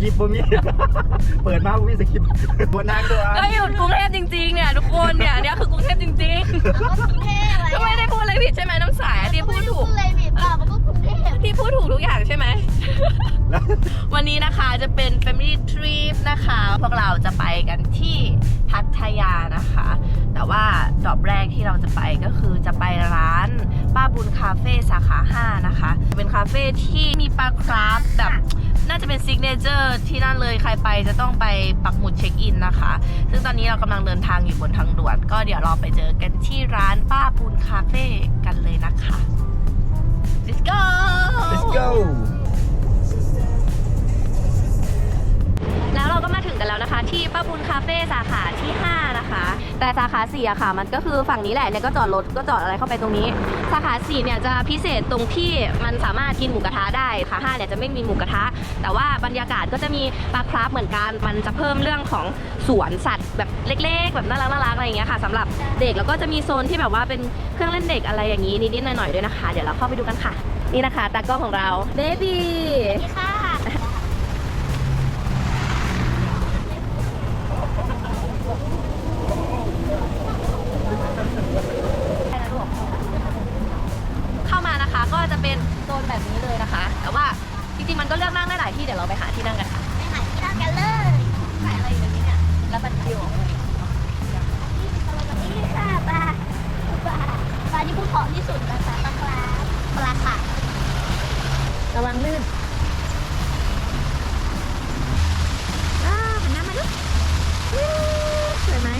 คริปต์บ่มี เปิดมาบ่มีสคริปต์บนนางด้วยก็อยู่กรุงเทพจริงๆเนี่ยทุกคนเนี่ยเนี่ยคือกรุงเทพจริงก็กรุงเทพอะไรๆก็ไม่ได้พูดอะไรผิดใช่ไหมน้ำสายที่พูดถูก เลยผิดเปล่ามันก็กรุงเทพที่พูดถูกทุกอย่างใช่ไหม แล้ววันนี้นะคะจะเป็น Family Trip นะคะ พวกเราจะไปกันที่พัทยานะคะ แต่ว่าดรอปแรกที่เราจะไปก็คือจะไปร้านป้าบุญคาเฟ่สาขา 5 นะคะ เป็นคาเฟ่ที่มีปลาคราฟแบบ น่าจะเป็นซิกเนเจอร์ที่นั่นเลยใครไปจะต้องไปปักหมุดเช็คอินนะคะ ซึ่งตอนนี้เรากำลังเดินทางอยู่บนทางด่วน ก็เดี๋ยวเราไปเจอกันที่ร้านป้าปูนคาเฟ่กันเลยนะคะ let's go let's go ที่ป้าบุญคาเฟ่สาขาที่ 5 นะคะ แต่สาขา4อะค่ะ มันก็คือฝั่งนี้แหละเนี่ยก็จอดรถก็จอดอะไรเข้าไปตรงนี้ สาขา4เนี่ยจะพิเศษตรงที่มันสามารถกินหมูกระทะได้สาขา5เนี่ยจะไม่มีหมูกระทะ แต่ว่าบรรยากาศก็จะมีปลาคราฟเหมือนกัน มันจะเพิ่มเรื่องของสวนสัตว์แบบเล็ก ๆ แบบน่ารักน่ารักอะไรอย่างเงี้ยค่ะสำหรับเด็กแล้วก็จะมีโซนที่แบบว่าเป็นเครื่องเล่นเด็กอะไรอย่างนี้นิดๆหน่อยๆด้วยนะคะ เดี๋ยวเราเข้าไปดูกันค่ะ นี่นะคะตากล้องของเราเบบี้นี่ค่ะ เข้ามานะคะก็จะเป็นโซนแบบนี้เลยนะคะ แต่ว่าจริงๆมันก็เลือกนั่งได้หลายที่เดี๋ยวเราไปหาที่นั่งกันค่ะ ไปหาที่นั่งกันเลย ขายอะไรอยู่ในนี้เนี่ยแล้วบัตรคิว นี่ค่ะปลาปลาปลาที่พูดเพราะที่สุดนะคะปลาปลาปลาค่ะ ระวังลื่นอ้าวหันหน้ามาดูวู้สวยไหม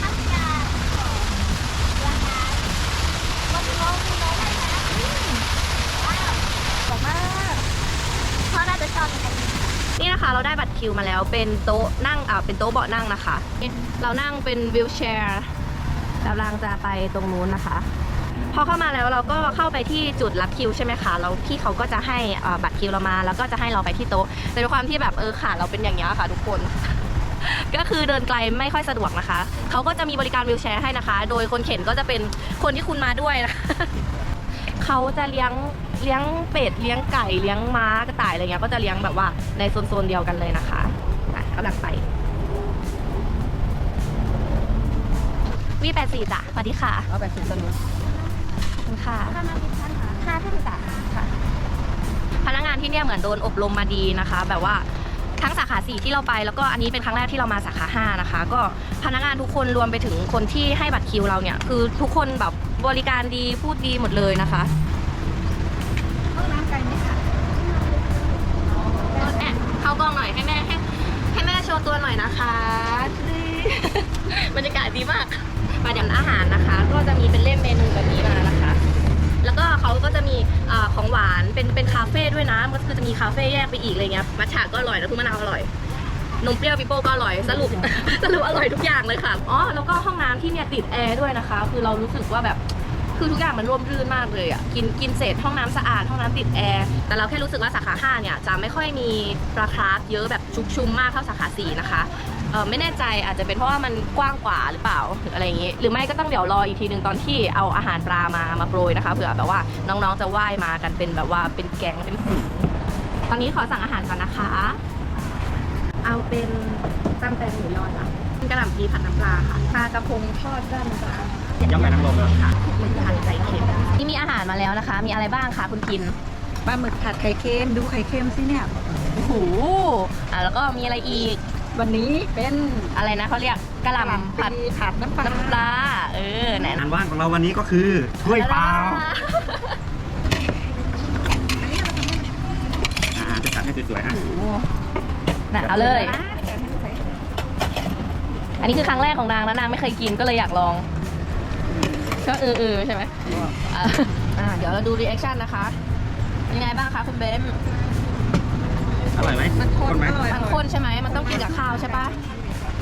ทั้งยาราคาวันนี้น้องมีน้องได้นะว้าว สวยมาก พ่อน่าจะชอบเหมือนกัน นี่นะคะเราได้บัตรคิวมาแล้ว เป็นโต๊ะนั่งอ่าเป็นโต๊ะเบาะนั่งนะคะ เรานั่งเป็นวิวแชร์กำลังจะไปตรงนู้นนะคะ พอเข้ามาแล้วเราก็เข้าไปที่จุดรับคิวใช่ไหมคะแล้วพี่เขาก็จะให้บัตรคิวเรามา แล้วก็จะให้เราไปที่โต๊ะแต่ด้วยความที่แบบเออขาเราเป็นอย่างนี้ค่ะทุกคนก็คือเดินไกลไม่ค่อยสะดวกนะคะ เขาก็จะมีบริการวิวแชร์ให้นะคะ โดยคนเข็นก็จะเป็นคนที่คุณมาด้วยนะคะเขาจะเลี้ยงเลี้ยงเป็ดเลี้ยงไก่เลี้ยงม้ากระต่ายอะไรเงี้ยก็จะเลี้ยงแบบว่าในโซนๆเดียวกันเลยนะคะ กำลังไปวีแปดสี่จ้ะสวัสดีค่ะเอาแบบสุดสนุกขอบคุณค่ะค่ามาพิพันธ์ค่ะค่าท่านจ้ะค่ะ พนักงานที่เนี่ยเหมือนโดนอบรมมาดีนะคะ แบบว่าทั้งสาขา4ที่เราไป แล้วก็อันนี้เป็นครั้งแรกที่เรามาสาขา5นะคะ ก็พนักงานทุกคนรวมไปถึงคนที่ให้บัตรคิวเราเนี่ย คือทุกคนแบบบริการดีพูดดีหมดเลยนะคะ โชว์ตัวหน่อยนะคะบรรยากาศดีมากมาเดี๋ยวอาหารนะคะ ก็จะมีเป็นเล่มเมนูแบบนี้มานะคะ แล้วก็เขาก็จะมีอของหวานเป็นเป็นคาเฟ่ด้วยนะก็คือจะมีคาเฟ่แยกไปอีกอะไรเงี้ยมัทฉะก็อร่อยแล้วคือมะนาวอร่อยนมเปรี้ยวปิโป้ก็อร่อยสรุปสรุปอร่อยทุกอย่างเลยค่ะอ๋อแล้วก็ห้องน้ำที่เนี่ยติดแอร์ด้วยนะคะ คือเรารู้สึกว่าแบบ คือทุกอย่างมันร่มรื่นมากเลยอะกินกินเสร็จห้องน้ำสะอาดห้องน้ำติดแอร์แต่เราแค่รู้สึกว่าสาขา 5 เนี่ยจะไม่ค่อยมีปลาคราฟเยอะแบบชุกชุมมากเท่าสาขา 4 นะคะเออไม่แน่ใจอาจจะเป็นเพราะว่ามันกว้างกว่าหรือเปล่าหรืออะไรอย่างงี้ หรือไม่ก็ต้องเดี๋ยวรออีกทีหนึ่งตอนที่เอาอาหารปลามามาโปรยนะคะเผื่อแบบว่าน้องๆจะว่ายมากันเป็นแบบว่าเป็นแก๊งเป็นฝูงตอนนี้ขอสั่งอาหารก่อนนะคะ เอาเป็นตำแตงหมูยอจ้ะกระหล่ำปีผัดน้ำปลาค่ะปลากระพงทอดด้านจ้า ย่ำไก่นางรมแล้วค่ะหมึกผัดไข่เค็มนี่มีอาหารมาแล้วนะคะ มีอะไรบ้างคะคุณกินปลาหมึกผัดไข่เค็มดูไข่เค็มสิเนี่ยโอ้โหอะแล้วก็มีอะไรอีก วันนี้เป็นอะไรนะเขาเรียกกระหล่ำผัดผัดน้ำปลาน้ำปลาเออไหนงานว่างของเราวันนี้ก็คือถ้วยเปล่าอ่าจะจัดให้สวยๆฮะโอ้โหน่ะเอาเลย อันนี้คือครั้งแรกของนางแล้วนางไม่เคยกินก็เลยอยากลอง ก็เออเออใช่ไหมอะอะเดี๋ยวเราดูรีแอคชั่นนะคะเป็นยังไงบ้างคะคุณเบมอร่อยไหมมันคนไหมอร่อยมันข้นใช่ไหมมันต้องกินกับข้าวใช่ปะ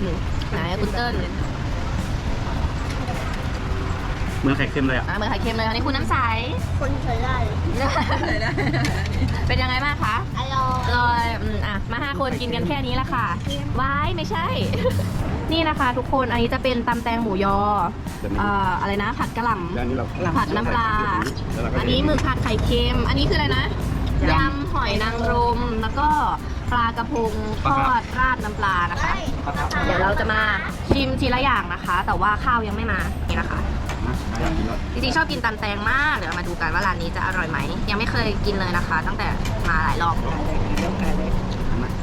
อืมไหนอะคุณเติ้ลเหมือนไข่เค็มเลยอะอะเหมือนไข่เค็มเลยอันนี้คุณน้ำใสคนเคยได้เป็นยังไงบ้างคะอร่อยอร่อยอืมอะมาห้าคนกินกันแค่นี้ละค่ะว้ายไม่ใช่ นี่นะคะทุกคนอันนี้จะเป็นตำแตงหมูยอเอ่ออะไรนะ ผัดกะหล่แล้วอันนี้เราำผัดน้ำปลา แล้วเราก็อันนี้หมึกผัดไข่เค็ม อันนี้คืออะไรนะยำหอยนางรม แล้วก็ปลากระพงทอดราดน้ำปลานะคะ เดี๋ยวเราจะมาชิมทีละอย่างนะคะ แต่ว่าข้าวยังไม่มานี่นะคะ อยากกินแล้วจริงๆชอบกินตำแตงมาก เดี๋ยวเรามาดูกันว่าร้านนี้จะอร่อยไหม ยังไม่เคยกินเลยนะคะ ตั้งแต่มาหลายรอบ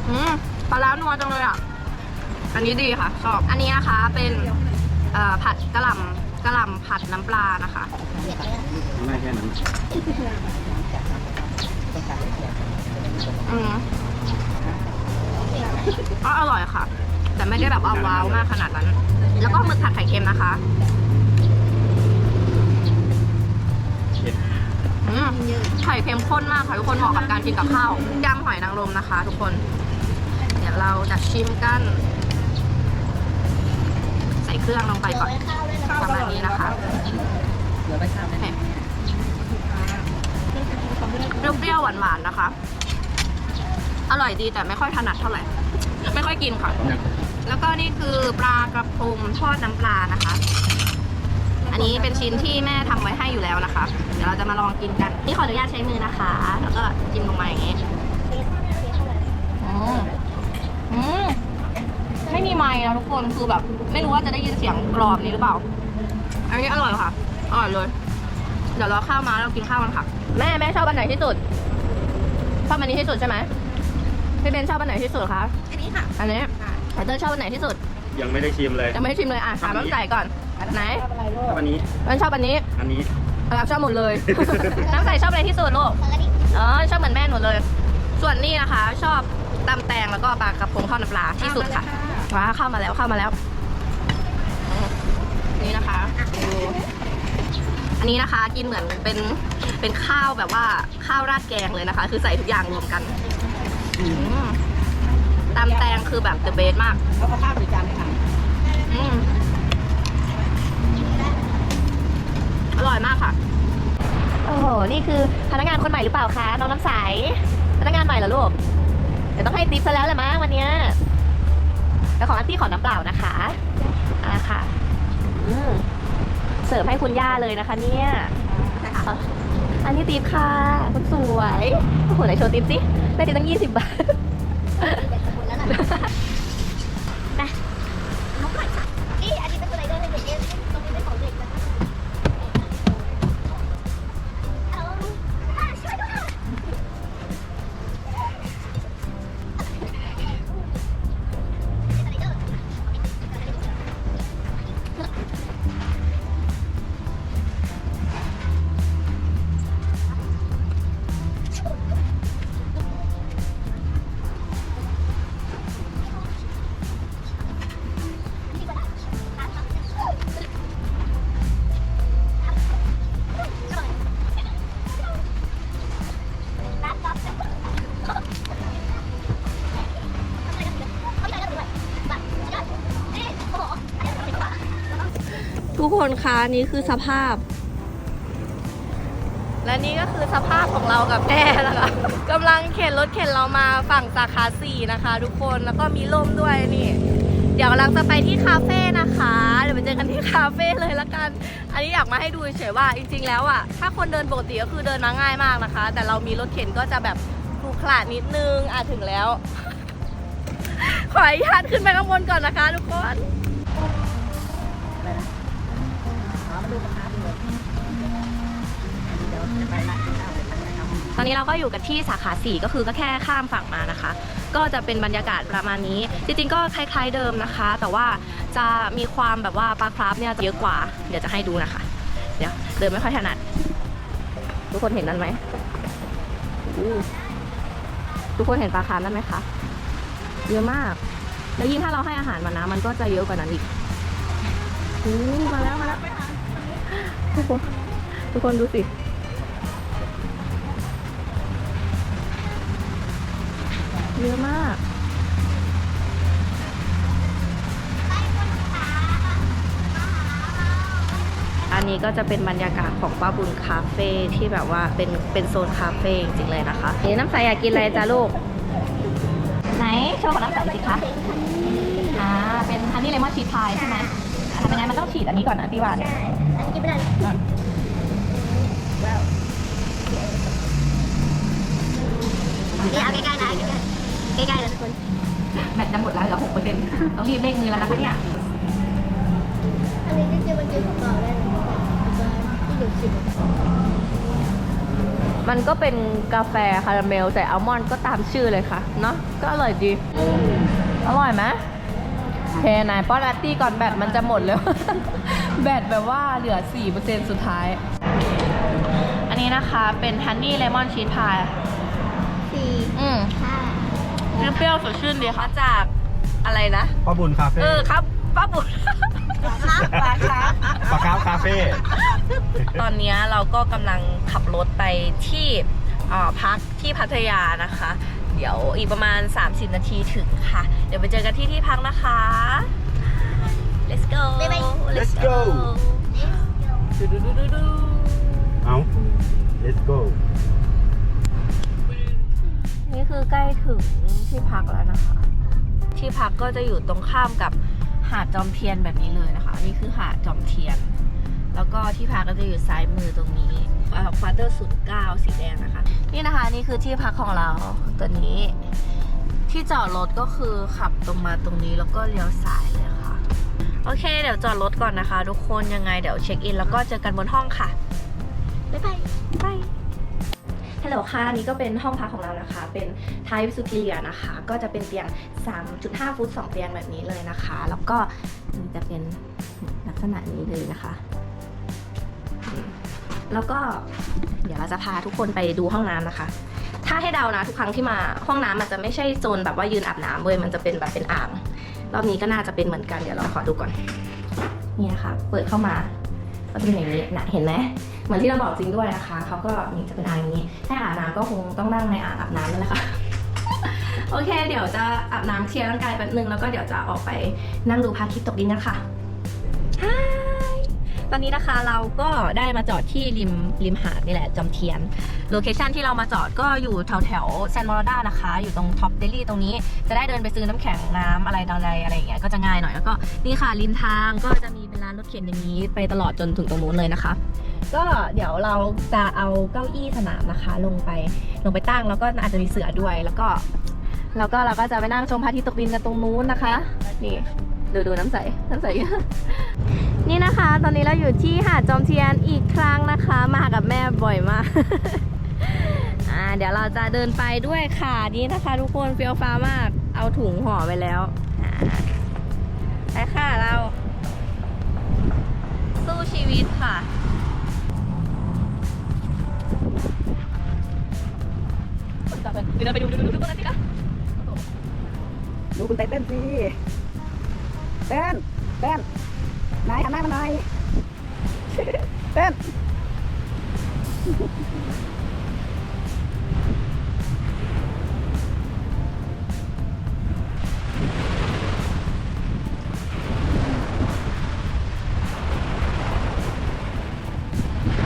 อืมปลาร้านัวจังเลยอะ อันนี้ดีค่ะ ชอบ อันนี้นะคะเป็นเอ่อผัดกะหล่ำกะหล่ำผัดน้ำปลานะคะ ไม่แค่นั้นอืมก็อร่อยค่ะ แต่ไม่ได้แบบว่าว้าวมากขนาดนั้น แล้วก็หมึกผัดไข่เค็มนะคะเผ็ดอืมไข่เค็มข้นมากค่ะทุกคนเหมาะกับการกินกับข้าวยำหอยนางรมนะคะ ทุกคน เดี๋ยวเราจะชิมกันใส่เค รื่องลงไปก่อนประมาณนี้นะคะเดี๋ยวไปทำโอเคเปรี้ยวๆหวานๆนะคะ อร่อยดีแต่ไม่ค่อยถนัดเท่าไหร่ ไม่ค่อยกินค่ะอยากแล้วก็นี่คือปลากระพงทอดน้ำปลานะคะ อันนี้เป็นชิ้นที่แม่ทำไว้ให้อยู่แล้วนะคะ เดี๋ยวเราจะมาลองกินกัน นี่ขออนุญาตใช้มือนะคะ แล้วก็จิ้มลงมาอย่างนี้อืมอืม ไม่มีไม้นะทุกคนคือแบบ ไม่รู้ว่าจะได้ยินเสียงกรอบนี้หรือเปล่า อันนี้อร่อยค่ะอร่อยเลย เดี๋ยวเราข้าวมาแล้วเรากินข้าวกันค่ะ แม่แม่ชอบอันไหนที่สุดชอบอันนี้ที่สุดใช่ไหมพี่เบนชอบอันไหนที่สุดคะอันนี้ค่ะ อันนี้ไอเตอร์ชอบอันไหนที่สุด ยังไม่ได้ชิมเลยยังไม่ได้ชิมเลยอะถามน้ำใสก่อนไหนชอบอะไรลูกถ้าวันนี้มันชอบอันนี้ อันนี้เราชอบหมดเลย น้ำใสชอบอะไรที่สุดลูกอ๋อชอบเหมือนแม่หนูเลย ส่วนนี่นะคะ ชอบตำแตงแล้วก็ปลากระพงทอดน้ำปลาที่สุดค่ะ ว้าเข้ามาแล้วเข้ามาแล้วอืมนี่นะคะดูอันนี้นะคะ กินเหมือนเป็นเป็นข้าวแบบว่าข้าวราดแกงเลยนะคะ คือใส่ทุกอย่างรวมกันอืมตำแตงคือแบบเดอะเบสมากเอาข้าวหรือจานไหมคะอืมอร่อยมากค่ะ โอ้โห นี่คือพนักงานคนใหม่หรือเปล่าคะ น้องน้ำใส พนักงานใหม่เหรอลูก เดี๋ยวต้องให้ติปซะแล้วแหละมั้งวันเนี้ย แล้วของอันที่ขอน้ำเปล่านะคะอ่าค่ะอืมเสิร์ฟให้คุณย่าเลยนะคะ เนี่ยอะอันนี้ติปค่ะคุณสวยโอ้โหไหนโชว์ติปสิได้ติปตั้งยี่สิบบาทนี่ คนคะนี่คือสภาพ และนี่ก็คือสภาพของเรากับแม่นะคะกำลังเข็นรถเข็นเรามาฝั่งสาขาสี่นะคะ ทุกคนแล้วก็มีร่มด้วยนี่ เดี๋ยวกำลังจะไปที่คาเฟ่นะคะ เดี๋ยวไปเจอกันที่คาเฟ่เลยละกัน อันนี้อยากมาให้ดูเฉยๆว่าจริง ๆ แล้วอะถ้าคนเดินปกติก็คือเดินมาง่ายมากนะคะ แต่เรามีรถเข็นก็จะแบบครุขระนิดนึงอะถึงแล้ว ขออนุญาตขึ้นไปข้างบนก่อนนะคะ ทุกคน ตอนนี้เราก็อยู่กันที่สาขา 4 ก็คือก็แค่ข้ามฝั่งมานะคะ ก็จะเป็นบรรยากาศประมาณนี้ จริงๆก็คล้ายๆเดิมนะคะ แต่ว่าจะมีความแบบว่าปลาคราฟเนี่ยเยอะกว่า เดี๋ยวจะให้ดูนะคะ เดี๋ยวเดินไม่ค่อยถนัด ทุกคนเห็นนั่นไหมทุกคนเห็นปลาคราฟนั่นไหมคะ เยอะมาก แล้วยิ่งถ้าเราให้อาหารมันนะมันก็จะเยอะกว่านั้นอีกอมาแล้วมาแล้วทุกคนทุกคนดูสิ เยอะมากอันนี้ก็จะเป็นบรรยากาศของป้าบุญคาเฟ่ที่แบบว่าเป็นเป็นโซนคาเฟ่จริงๆเลยนะคะนี่น้ำใสอยากกินอะไรจ้าลูก ไหนโชว์ของน้ำใสสิคะอ่าเป็นฮันนี่เลมอนชีสพายใช่ไหมอ่าทำยังไงมันต้องฉีดอันนี้ก่อนนะพี่วานอันนี้กินไม่ได้นี่เอาใกล้ๆนะ ใกล้ๆใกล้ๆนะทุกคนแบตจะหมดแล้วเหลือหกเปอร์เซ็นต์ต้องรีบเร่งมือแล้วนะคะเนี่ยอันนี้จริงๆมันเป็นของเราได้เลยที่อยู่ชิมมันก็เป็นกาแฟคาราเมลใส่อัลมอนด์ก็ตามชื่อเลยค่ะ เนาะก็อร่อยดี อร่อยไหมเทนายป้อนอาร์ตี้ก่อนแบตมันจะหมดแล้ว แบตแบบว่าเหลือ 4%สุดท้าย อันนี้นะคะเป็นฮันนี่เลมอนชีสพายสี่อืมห้า เปรี้ยวๆสดชื่นดีค่ะจากอะไรนะพ่อบุญคาเฟ่เออครับป้าบุญครับปลาครับ ปลาคาร์ฟคาเฟ่ตอนนี้เราก็กำลังขับรถไปที่เอ่อพักที่พัทยานะคะ เดี๋ยวอีกประมาณ 30 นาทีถึงค่ะ เดี๋ยวไปเจอกันที่ที่พักนะคะ let's go Let's go ดูดูดูดูดู เอา let's go อใกล้ถึงที่พักแล้วนะคะ ที่พักก็จะอยู่ตรงข้ามกับหาดจอมเทียนแบบนี้เลยนะคะ นี่คือหาดจอมเทียน แล้วก็ที่พักก็จะอยู่ซ้ายมือตรงนี้ควาเตอร์ศูนย์เก้าสีแดงนะคะ นี่นะคะนี่คือที่พักของเราตัวนี้ ที่จอดรถก็คือขับตรงมาตรงนี้แล้วก็เลี้ยวซ้ายเลยค่ะ โอเค เดี๋ยวจอดรถก่อนนะคะ ทุกคนยังไงเดี๋ยวเช็คอินแล้วก็เจอกันบนห้องค่ะบ๊ายบายบาย ฮัลโหลค่ะนนี้ก็เป็นห้องพักของเรานะคะ เป็นไทป์สุเกียนะคะ ก็จะเป็นเตียง 3.5 ฟุต 2 เตียงแบบนี้เลยนะคะ แล้วก็มันจะเป็นลักษณะนี้เลยนะคะ แล้วก็เดี๋ยวเราจะพาทุกคนไปดูห้องน้ำนะคะ ถ้าให้เดานะทุกครั้งที่มาห้องน้ำมันจะไม่ใช่โซนแบบว่ายืนอาบน้ำเว้ยมันจะเป็นแบบเป็นอ่างรอบนี้ก็น่าจะเป็นเหมือนกันเดี๋ยวเราขอดูก่อนนี่นะคะเปิดเข้ามา ก็จะเป็นอย่างนี้นะเห็นไหมเหมือนที่เราบอกจริงด้วยนะคะเขาก็นี่จะเป็นอ่างอย่างนี้ ถ้าอาบน้ำก็คงต้องนั่งในอ่างอาบน้ำนั่นแหละค่ะโอเค เดี๋ยวจะอาบน้ำเคลียร์ร่างกายแป๊บนึงแล้วก็เดี๋ยวจะออกไปนั่งดูพระอาทิตย์ตกดินกันค่ะ ตอนนี้นะคะเราก็ได้มาจอดที่ริมริมหาดนี่แหละจอมเทียน โลเคชันที่เรามาจอดก็อยู่แถวแถวแซนมอร์ดานะคะ อยู่ตรงท็อปเดลี่ตรงนี้จะได้เดินไปซื้อน้ำแข็งน้ำอะไรต่ออะไรอะไรอย่างเงี้ยก็จะง่ายหน่อยแล้วก็นี่ค่ะริมทางก็จะมีเป็นร้านรถเข็นอย่างนี้ ไปตลอดจนถึงตรงนู้นเลยนะคะ ก็เดี๋ยวเราจะเอาเก้าอี้สนามนะคะ ลงไปลงไปตั้งแล้วก็อาจจะมีเสือด้วยแล้วก็ แล้วก็เราก็จะไปนั่งชมพระอาทิตย์ตกดินกันตรงนู้นนะคะนี่ ดูดูน้ำใส น้ำใส นี่นะคะ ตอนนี้เราอยู่ที่หาดจอมเทียนอีกครั้งนะคะ มากับแม่บ่อยมากอ่าเดี๋ยวเราจะเดินไปด้วยค่ะนี่นะคะทุกคนเฟี้ยวฟ้ามาก เอาถุงห่อไปแล้วไปค่ะเรา สู้ชีวิตค่ะเดินไปดูดูดูดูตรงนั้นสิคะดูคุณไตเต้นสิ เต้นเต้นนายหันหน้ามาหน่อยเต้น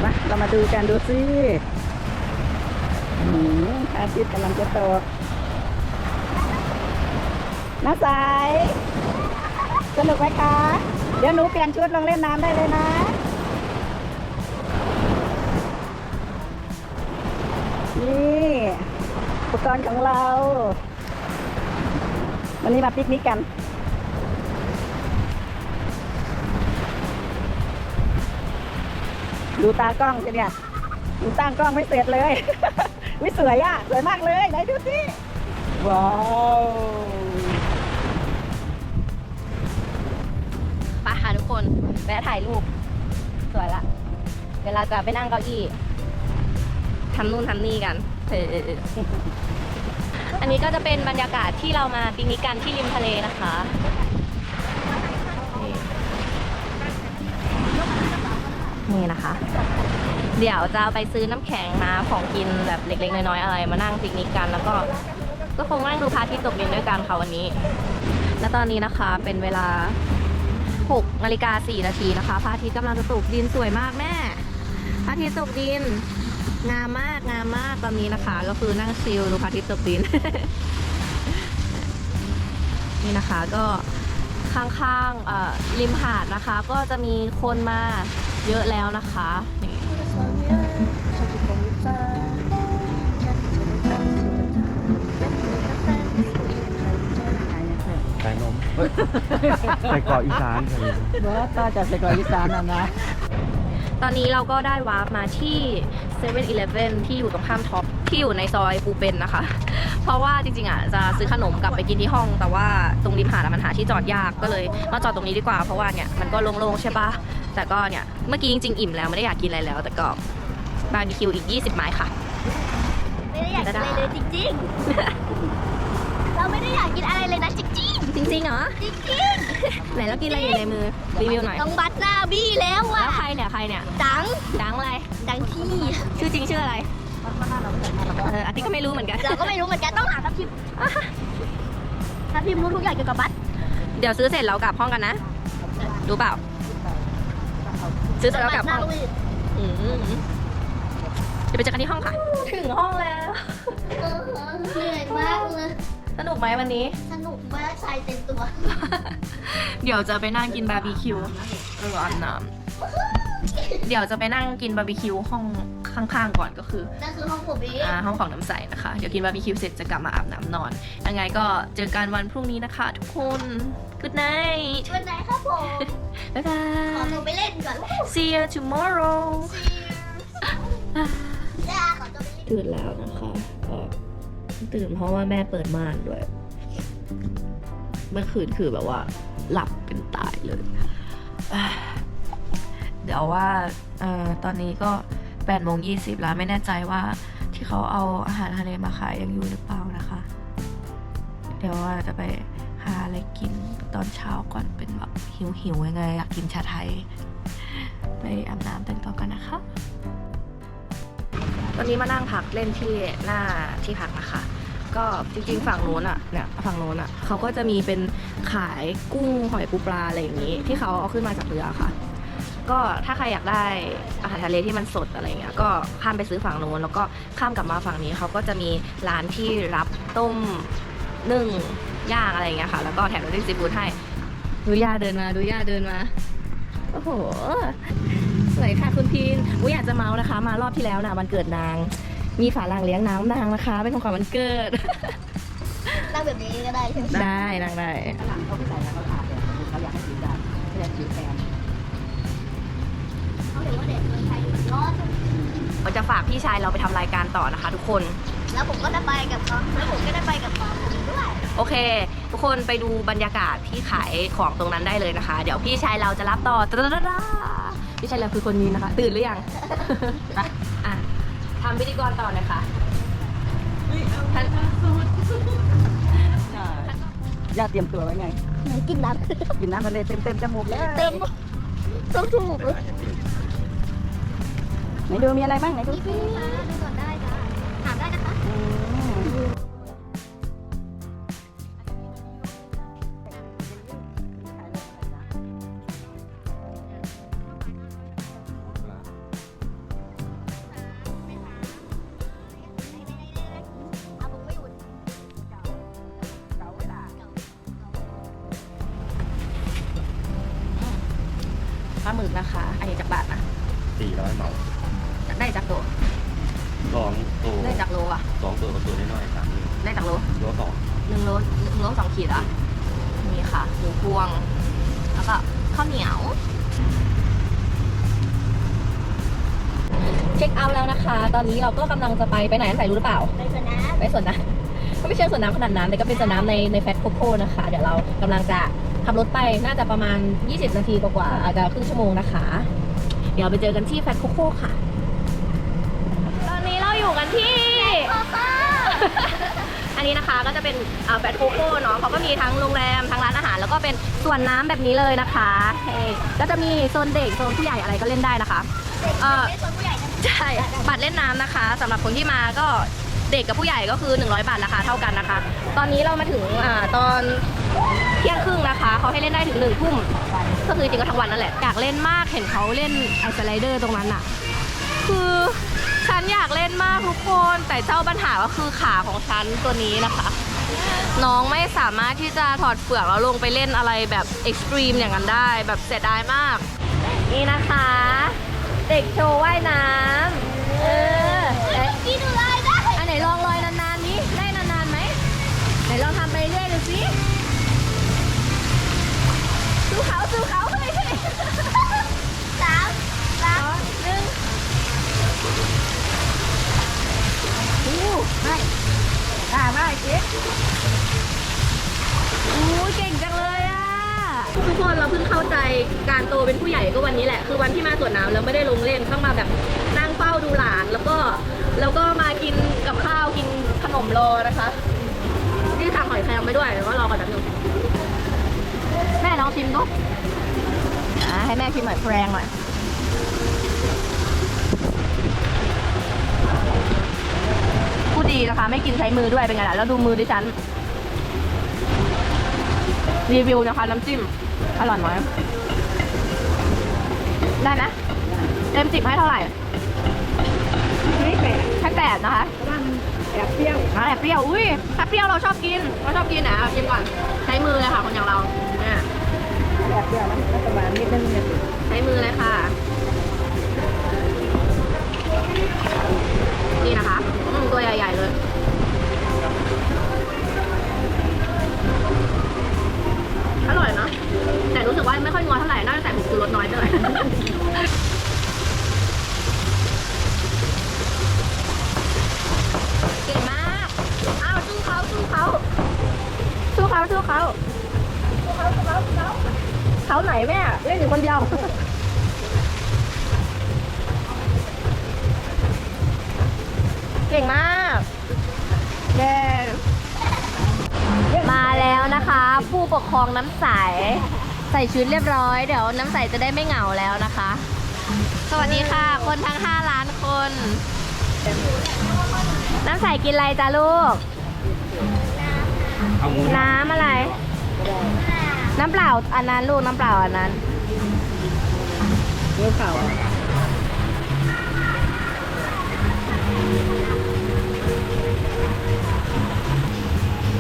มาเรามาดูกันดูสิอืมพระอาทิตย์กำลังจะตกน้าสาย สนุกไหมคะ เดี๋ยวหนูเปลี่ยนชุดลงเล่นน้ำได้เลยนะนี่อุปกรณ์ของเรา วันนี้มาปิกนิกกันดูตากล้องสิเนี่ยดูตั้งกล้องไม่เสร็จเลย วิสวยอะ สวยมากเลย ไหนดูสิ ว้าว ไปค่ะทุกคนแวะถ่ายรูป สวยละเดี๋ยวเราจะไปนั่งเก้าอี้ทำนู่นทำนี่กันเอออันนี้ก็จะเป็นบรรยากาศที่เรามาปิกนิกกันที่ริมทะเลนะคะนี่นะคะ เดี๋ยวจะไปซื้อน้ำแข็งน้ำของกินแบบเล็ก ๆ น้อยๆอะไรมานั่งปิกนิกกันแล้วก็ก็คงนั่งดูพระอาทิตย์ตกดินด้วยกันค่ะวันนี้ และตอนนี้นะคะเป็นเวลา 6นาฬิกา4นาทีนะคะพระอาทิตย์กำลังจะตกดินสวยมากแม่พระอาทิตย์ตกดิน งามมากงามมากตอนนี้นะคะก็คือนั่งชิลดูพระอาทิตย์ตกดิน นี่นะคะก็ข้างๆริมหาดนะคะ ก็จะมีคนมาเยอะแล้วนะคะนี่ ใส่เกาะอีสานครับเมื่อตาจากใส่กรอกอีสานน่ะนะ ตอนนี้เราก็ได้วาร์ปมาที่7 e เ e ่ e อที่อยู่ตรงข้ามท็อปที่อยู่ในซอยปูเป็นนะคะ เพราะว่าจริงๆอะจะซื้อขนมกลับไปกินที่ห้อง แต่ว่าตรงริมหาดอะมันหาที่จอดยากก็เลยมาจอดตรงนี้ดีกว่า เพราะว่าเนี่ยมันก็โล่งๆใช่ปะแต่ก็เนี่ยเมื่อกี้จริงๆอิ่มแล้วไม่ได้อยากกินอะไรแล้ว แต่ก็บาร์บีคิวอีก 20 ไม้ค่ะ ไม่ได้อยากกินอะไรเลยจริงๆ เราไม่ได้อยากกินอะไรเลยนะจริง จริงๆเหรอๆจริงไหนเรากินอะไรอยู่ในมือ รีวิวหน่อย ๆต้องบัตหน้าบี้แล้วว่ะแล้วใครเนี่ยใครเนี่ยดังดังอะไรดังที่ ชื่อจริงชื่ออะไร เอออาทิตย์ก็ไม่รู้เหมือนกัน เราก็ไม่รู้เหมือนกันต้องหาทัพทิมทัพทิมรู้ทุกอย่างเกี่ยวกับบัตเดี๋ยวซื้อเสร็จเรากลับห้องกันนะ รู้เปล่า ซื้อเสร็จแล้วกลับห้องอืมเดี๋ยวไปเจอกันที่ห้องค่ะ ถึงห้องแล้วเออเหนื่อยมากเลย สนุกไหมวันนี้ สนุกมากชายเต็มตัว เดี๋ยวจะไปนั่งกินบาร์บีคิวเอออาบน้ำเดี๋ยวจะไปนั่งกินบาร์บีคิวห้องข้างๆก่อนก็คือนั่นคือห้องผมเองอ่าห้องของน้ำใสนะคะ เดี๋ยวกินบาร์บีคิวเสร็จจะกลับมาอาบน้ำนอน ยังไงก็เจอกันวันพรุ่งนี้นะคะ ทุกคน good night วันไหนครับผม บ๊ายบาขอยตัวไปเล่นก่อน see you tomorrow จ้าขอตัวไปเล่น ตื่นแล้วนะคะก็ ตื่นเพราะว่าแม่เปิดม่านด้วย เมื่อคืนคือแบบว่า หลับเป็นตายเลยอะเดี๋ยวว่าเอ่อตอนนี้ก็8โมง20แล้วไม่แน่ใจว่าที่เขาเอาอาหารทะเลมาขายยังอยู่หรือเปล่านะคะ เดี๋ยวว่าจะไปหาอะไรกินตอนเช้าก่อนเป็นแบบหิวๆยังไงอยากกินชาไทย ไปอาบน้ำแต่งตัวกันนะคะตอนนี้มานั่งพักเล่นที่หน้าที่พักนะคะ ก็จริงๆฝั่งโน้นอะเนี่ยฝั่งโน้นอะเขาก็จะมีเป็นขายกุ้งหอยปูปลาอะไรอย่างนี้ ที่เขาเอาขึ้นมาจากเรือค่ะ ก็ถ้าใครอยากได้อาหารทะเลที่มันสดอะไรเงี้ยก็ข้ามไปซื้อฝั่งโน้นแล้วก็ข้ามกลับมาฝั่งนี้เขาก็จะมีร้านที่รับต้มนึ่งย่างอะไรเงี้ยค่ะ แล้วก็แถมน้ำจิ้มซีฟู้ดให้ดูย่าเดินมาดูย่าเดินมาโอ้โหสวยค่ะคุณพีนอุ้ยอยากจะเมาส์นะคะ มารอบที่แล้วนะวันเกิดนาง มีฝาลางเลี้ยงน้ำนางนะคะเป็นของขวัญวันเกิด นั่งแบบนี้ก็ได้ใช่ไหมได้นางได้ฝรั่งเขาไม่ใส่แล้วเขาทานแต่เขาอยากให้กินได้เขาอยากกินแทนเขาเห็นว่าเด็กเมืองไทยร้อนเราจะฝากพี่ชายเราไปทำรายการต่อนะคะ ทุกคน แล้วผมก็ได้ไปกับเขาแล้วผมก็ได้ไปกับเขาผมด้วย โอเค ทุกคนไปดูบรรยากาศที่ขายของตรงนั้นได้เลยนะคะ เดี๋ยวพี่ชายเราจะรับต่อตะดาดาพี่ชายเราคือคนนี้นะคะ ตื่นหรือยัง ไปอะ ทำพิธีกรต่อเลยค่ะท่านย่าเตรียมตัวไว้ไงไหนกินน้ำกินน้ำทะเลเต็มเต็มๆจมูกเลยเต็มต้องถูกเลยไหนดูมีอะไรบ้างไหนดูพี่พี่มาดูก่อนได้ ปลาหมึกนะคะ อันนี้จากบาทนะสี่ร้อยเหมาได้จากโลสองตัวได้จากโลอะสองตัวกับตัวน้อยๆสามได้จากโลตัวสองหนึ่งโลหนึ่งโลสองขีดอะนี่ค่ะหมูพวง แล้วก็ข้าวเหนียว เช็คเอาท์แล้วนะคะ ตอนนี้เราก็กำลังจะไปไปไหนใส่รู้หรือเปล่า ไปสนามไปสวนน้ำก็ไม่ใช่สวนน้ำขนาดนั้นแต่ก็เป็นสวนน้ำในในแฟตโคโค่นะคะ เดี๋ยวเรากำลังจะ ขับรถไปน่าจะประมาณ 20 นาทีกว่าๆอาจจะครึ่งชั่วโมงนะคะ เดี๋ยวไปเจอกันที่แฟตโคโค่ค่ะ ตอนนี้เราอยู่กันที่ อันนี้นะคะก็จะเป็นแฟตโคโค่เนาะเขาก็มีทั้งโรงแรมทั้งร้านอาหาร แล้วก็เป็นส่วนน้ำแบบนี้เลยนะคะเฮ้ก็จะมีโซนเด็กโซนผู้ใหญ่อะไรก็เล่นได้นะคะ เออไม่ชวนผู้ใหญ่นะใช่บัตรเล่นน้ำนะคะสำหรับคนที่มาก็ เด็กกับผู้ใหญ่ก็คือ 100 บาทราคาเท่ากันนะคะ ตอนนี้เรามาถึงอตอนเที่ยงครึ่งนะคะเขาให้เล่นได้ถึงหนึ่งทุ่มก็คือจริงก็ทั้งวันนั่นแหละอยากเล่นมากเห็นเขาเล่นไอสไลเดอร์ตรงนั้นอะคือฉันอยากเล่นมากทุกคนแต่เจ้าปัญหาก็คือขาของฉันตัวนี้นะคะ น้องไม่สามารถที่จะถอดเปลือกแล้วลงไปเล่นอะไรแบบเอ็กซ์ตรีมอย่างนั้นได้ แบบเสียดายมาก นี่นะคะ เด็กโชว์ว่ายน้ำเออ สู้เขาสู้เขาเลยสามสามหนึ่งอู้ไม่ตาไม่เจ๊อู้เก่งจังเลยอะ ทุกคนเราเพิ่งเข้าใจการโตเป็นผู้ใหญ่ก็วันนี้แหละ คือวันที่มาสวนน้ำแล้วไม่ได้ลงเล่นต้องมาแบบนั่งเฝ้าดูลานแล้วก็แล้วก็มากินกับข้าวกินขนมรอนะคะ นี่ทำหอยแครงไปด้วยแล้วก็รอก่อนแป๊บนึงแม่ลองชิมดูอ่าให้แม่ชิมหอยแครงหน่อยพูดดีนะคะ ไม่กินใช้มือด้วยเป็นไงล่ะแล้วดูมือดิฉัน รีวิวนะคะ น้ำจิ้ม อร่อยไหมได้ไหมเต็มสิบให้เท่าไหร่ไม่แปลกให้แปดนะคะ แอบเปรี้ยวอะแอบเปรี้ยว อุ้ยถ้าเปรี้ยวเราชอบกิน เราชอบกินนะชิมก่อน ใช้มือเลยค่ะคนอย่างเราเนี่ยแอบเปรี้ยวแล้วก็ประมาณนิดนึงเนี่ยใช้มือเลยค่ะ ชุดเรียบร้อย เดี๋ยวน้ำใสจะได้ไม่เหงาแล้วนะคะ สวัสดีค่ะ คนทั้ง 5 ล้านคน น้ำใสกินอะไรจ้าลูกเอางูน้ำอะไร น้ำเปล่าอันนั้นลูกน้ำเปล่าอันนั้นเนื้อเข่า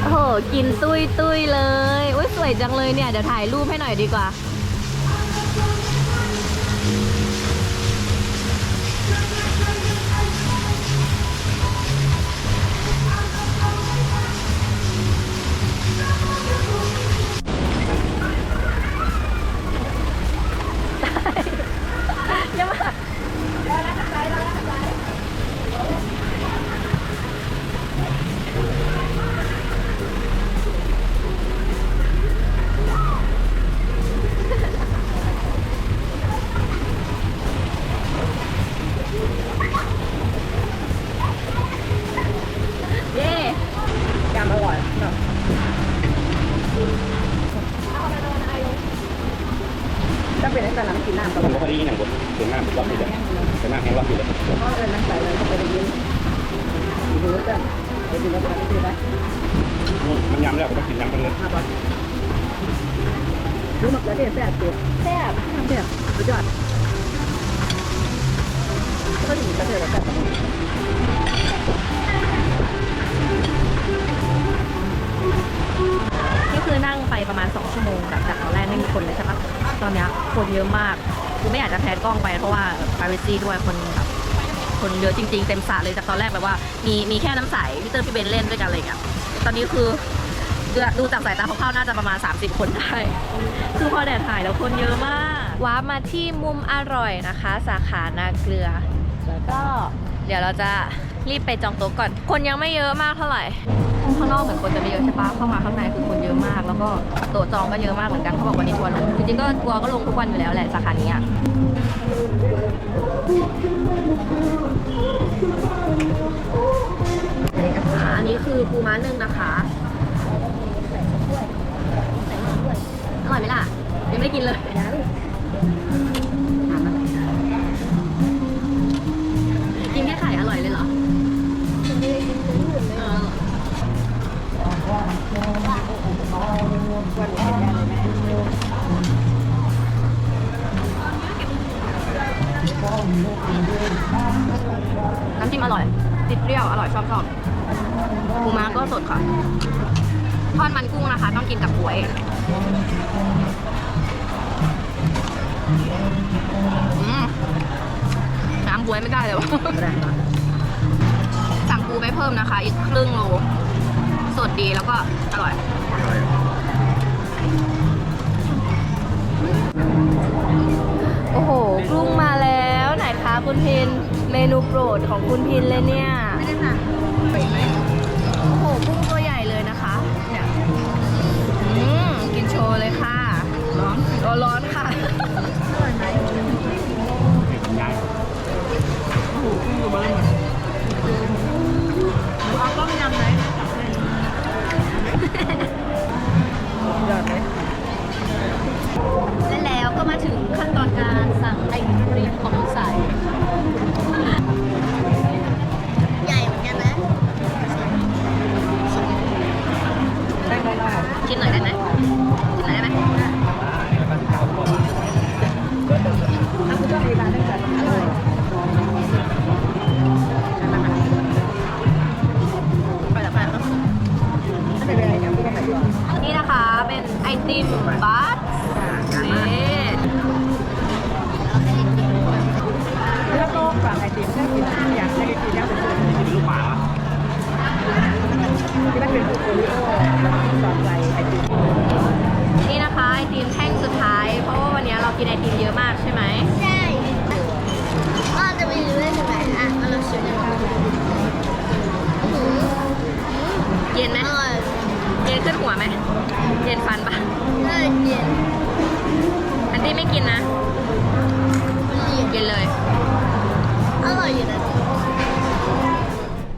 โอ้โห กินตุ้ยตุ้ยเลย อุ้ยสวยจังเลยเนี่ย เดี๋ยวถ่ายรูปให้หน่อยดีกว่า ว่า privacy ด้วยคนแบบคนเยอะจริง ๆ เต็มสระเลยจากตอนแรกแบบว่า มีมีแค่น้ำใสพี่เตอร์พี่เบนเล่นด้วยกันอะไรอย่างเงี้ยตอนนี้คือดูดูจากสายตาคร่าวๆน่าจะประมาณ 30 คนได้คือพอแดดถ่ายแล้วคนเยอะมากว้าร์ปมาที่มุมอร่อยนะคะ สาขานาเกลือก็เดี๋ยวเราจะรีบไปจองโต๊ะก่อน คนยังไม่เยอะมากเท่าไหร่ข้างนอกเหมือนคนจะไม่เยอะใช่ปะเข้ามาข้างในคือคนเยอะมาก แล้วก็โต๊ะจองก็เยอะมากเหมือนกันเขาบอกวันนี้ทัวร์ลงจริงๆก็ทัวร์ก็ลงทุกวันอยู่แล้วแหละสาขานี้ อะอันนี้คือปูม้านึ่งนะคะอร่อยไหมล่ะ ยังไม่กินเลยกินแค่ไข่อร่อยเลยเหรอเออ เปรี้ยว อร่อยชอบชอบปูม้าก็สดค่ะ ทอดมันกุ้งนะคะ ต้องกินกับก๋วยอืมน้ำบวยไม่ได้เลยวะแรงมากสั่งปูไปเพิ่มนะคะ อีกครึ่งโล สดดีแล้วก็อร่อยโอ้โห กุ้งมาแล้วไหนคะคุณพิน เมนูโปรดของคุณพินเลยเนี่ย ไม่ได้สั่งโอ้โหกุ้งตัวใหญ่เลยนะคะเนี่ยอืมกินโชว์เลยค่ะ ร้อนร้อนร้อนค่ะยายเอา กินไอติมเยอะมากใช่ไหมใช่ก็จะไม่รู้ได้ใช่ไหมอะมาลองชิมดูอื้อหือเย็นไหมอร่อยเย็นขึ้นหัวไหมเย็นฟันปะเลิศเย็นอันที่ไม่กินนะเย็นเลยอร่อยอยู่นะ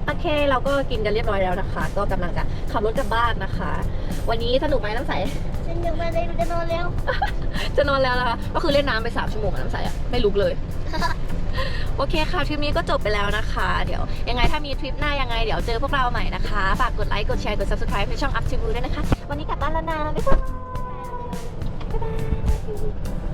โอเคเราก็กินกันเรียบร้อยแล้วนะคะ ก็กำลังจะขับรถกลับบ้านนะคะ วันนี้สนุกไหมน้ำใส ฉันยังไม่ได้จะนอนแล้ว จะนอนแล้วนะคะ ก็คือเล่นน้ำไปสามชั่วโมงอะน้ำใสอะไม่ลุกเลย โอเคค่ะทริปนี้ก็จบไปแล้วนะคะ เดี๋ยวยังไงถ้ามีทริปหน้ายังไงเดี๋ยวเจอพวกเราใหม่นะคะ ฝากกดไลค์ กดแชร์ กด subscribe ในช่องอัพชิวูดด้วยนะคะ วันนี้กลับบ้านแล้วนะ บ๊ายบาบ๊ายบาย